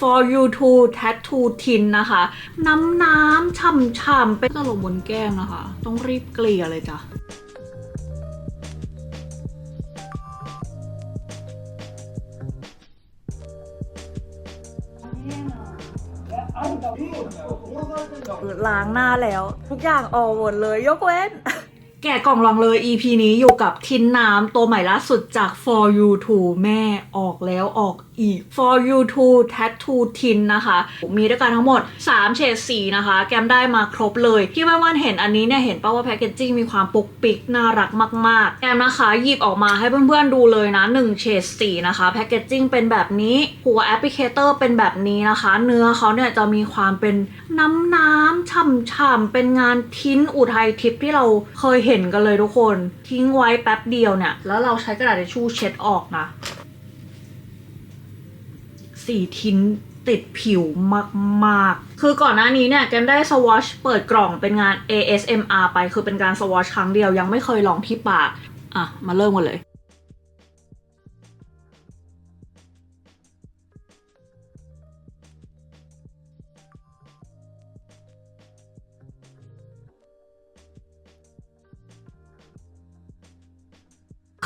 for you to tattoo tin นะคะ น้ำน้ำช่ำๆเป็นตลบบนแก้มนะคะ ต้องรีบเกลี่ยเลยจ้ะล้างหน้าแล้ว ทุกอย่างออกหมดเลย ยกเว้น แกะกล่องลองเลย EP นี้อยู่กับทินน้ำตัวใหม่ล่าสุดจาก For You To แม่ออกแล้วออกอีก For You To Tattoo Tin นะคะ มีด้วยกันทั้งหมด 3 เฉดสีนะคะ แกมได้มาครบเลยที่ว่านเห็นอันนี้เนี่ย เห็นป่าว่าแพคเกจจิ้งมีความปุกปิกน่ารักมาก ๆ แกมนะคะ หยิบออกมาให้เพื่อน ๆ ดูเลยนะ 1 เฉดสีนะคะแพคเกจจิ้งเป็นแบบนี้หัวแอปพลิเคเตอร์เป็นแบบนี้นะคะ เนื้อเขาเนี่ยจะมีความเป็นน้ำน้ำๆฉ่ำๆเป็นงานทินอุทัยทิพย์ที่เราเคยเห็นกันเลยทุกคนทิ้งไว้แป๊บเดียวเนี่ย แล้วเราใช้กระดาษทิชชู่เช็ดออกนะสีทิ้นติดผิวมาก ๆ คือก่อนหน้านี้เนี่ยแกมได้สวอชเปิดกล่องเป็นงาน ASMR ไป คือเป็นการสวอชครั้งเดียวยังไม่เคยลองที่ปาก อะ มาเริ่มกันเลย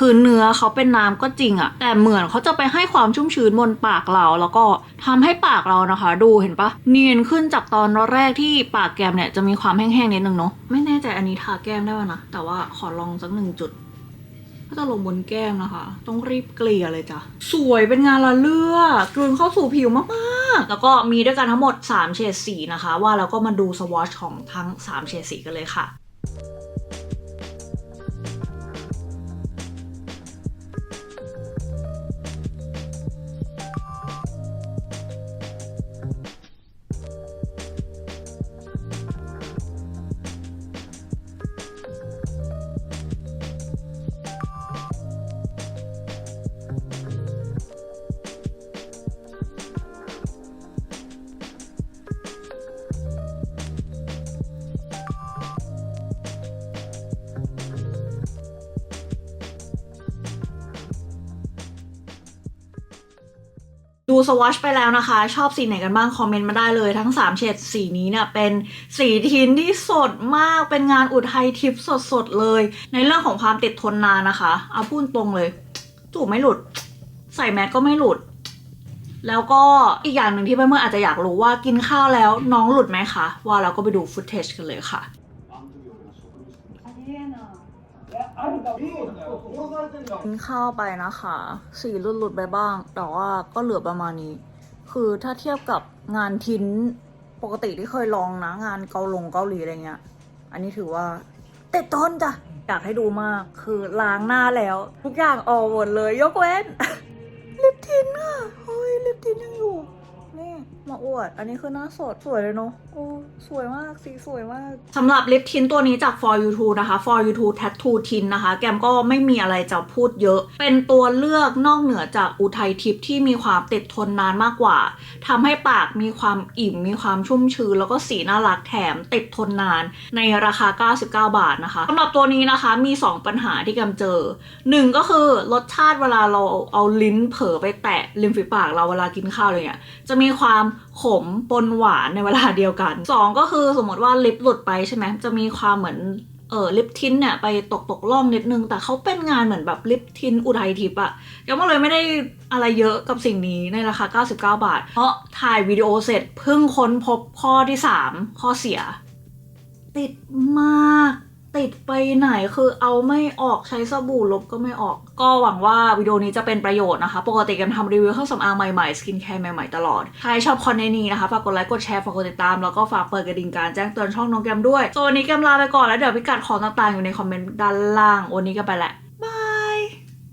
คือเนื้อเขาเป็นน้ำก็จริงอะแต่เหมือนเขาจะไปให้ความชุ่มชื้นบนปากเรา แล้วก็ทำให้ปากเรานะคะ ดูเห็นปะเนียนขึ้นจากตอนแรกที่ปากแก้มเนี่ยจะมีความแห้งๆนิดนึงเนาะไม่แน่ใจอันนี้ทาแก้มได้ป่ะนะแต่ว่าขอลองสักหนึ่งจุดก็จะลงบนแก้มนะคะ ต้องรีบเกลี่ยเลยจ้ะ สวยเป็นงานละเลือกกลืนเข้าสู่ผิวมากๆ แล้วก็มีด้วยกันทั้งหมด 3 เฉดสีนะคะ ว่าแล้วก็มาดูสวอชของทั้ง 3 เฉดสีกันเลยค่ะ ดูสวอชไปแล้วนะคะ ชอบสีไหนกันบ้าง คอมเมนต์มาได้เลยทั้ง 3 เฉดสีนี้เนี่ยเป็นสีทินที่สดมากเป็นงานอุทัยทิพย์สดๆเลย ในเรื่องของความติดทนนานนะคะ เอาพูดตรงเลย จูบไม่หลุด ใส่แมสก็ไม่หลุด แล้วก็อีกอย่างหนึ่งที่เพื่อนๆอาจจะอยากรู้ว่ากินข้าวแล้วน้องหลุดไหมคะ ว่าเราก็ไปดูฟุตเทจกันเลยค่ะ กินข้าวไปนะคะ สีหลุดๆไปบ้าง แต่ว่าก็เหลือประมาณนี้ คือถ้าเทียบกับงานทิ้นปกติที่เคยลองนะ งานเกาหลงเกาหลีอะไรเงี้ย อันนี้ถือว่าเติดทนจ้ะ อยากให้ดูมากคือล้างหน้าแล้ว ทุกอย่างออกหมดเลย ยกเว้น ลิปทินอะเฮ้ยลิปทินยังอยู่นี่ มาอวด อันนี้คือหน้าสดสวยเลยเนาะโอ้สวยมาก สีสวยมาก สำหรับลิปทินตัวนี้จาก For You To นะคะ For You To Tattoo Tin นะคะ แกมก็ไม่มีอะไรจะพูดเยอะ เป็นตัวเลือกนอกเหนือจากอุทัยทิพย์ที่มีความติดทนนานมากกว่า ทำให้ปากมีความอิ่ม มีความชุ่มชื้น แล้วก็สีน่ารักแถมติดทนนาน ในราคา 99 บาทนะคะสำหรับตัวนี้นะคะมี 2 ปัญหาที่แกมเจอหนึ่งก็คือรสชาติเวลาเราเอาลิ้นเผลอไปแตะริมฝีปากเราเวลากินข้าวอะไรเงี้ย จะมีความขมปนหวานในเวลาเดียวกันสองก็คือสมมติว่าลิปหลุดไปใช่ไหมจะมีความเหมือนเออลิปทินเนี่ยไปตกตกล่องนิดนึง แต่เขาเป็นงานเหมือนแบบลิปทินอุทัยทิพย์อะยังก็เลยไม่ได้อะไรเยอะกับสิ่งนี้ในราคา 99 บาท เพราะถ่ายวิดีโอเสร็จเพิ่งค้นพบข้อที่ 3 ข้อเสีย ติดมาก ติดไปไหนคือเอาไม่ออกใช้สบู่ลบก็ไม่ออก ก็หวังว่าวิดีโอนี้จะเป็นประโยชน์นะคะ ปกติกันทำรีวิวเครื่องสำอางใหม่ๆ สกินแคร์ใหม่ๆ ตลอด ใครชอบคอนเทนต์นี้นะคะ ฝากกดไลค์กดแชร์ฝากกดติดตาม แล้วก็ฝากเปิดกระดิ่งการแจ้งเตือนช่องน้องแกมด้วย ส่วนวันนี้แกมลาไปก่อนแล้วเดี๋ยวพิกัดของต่างๆอยู่ในคอมเมนต์ด้านล่าง วันนี้ก็ไปแหละ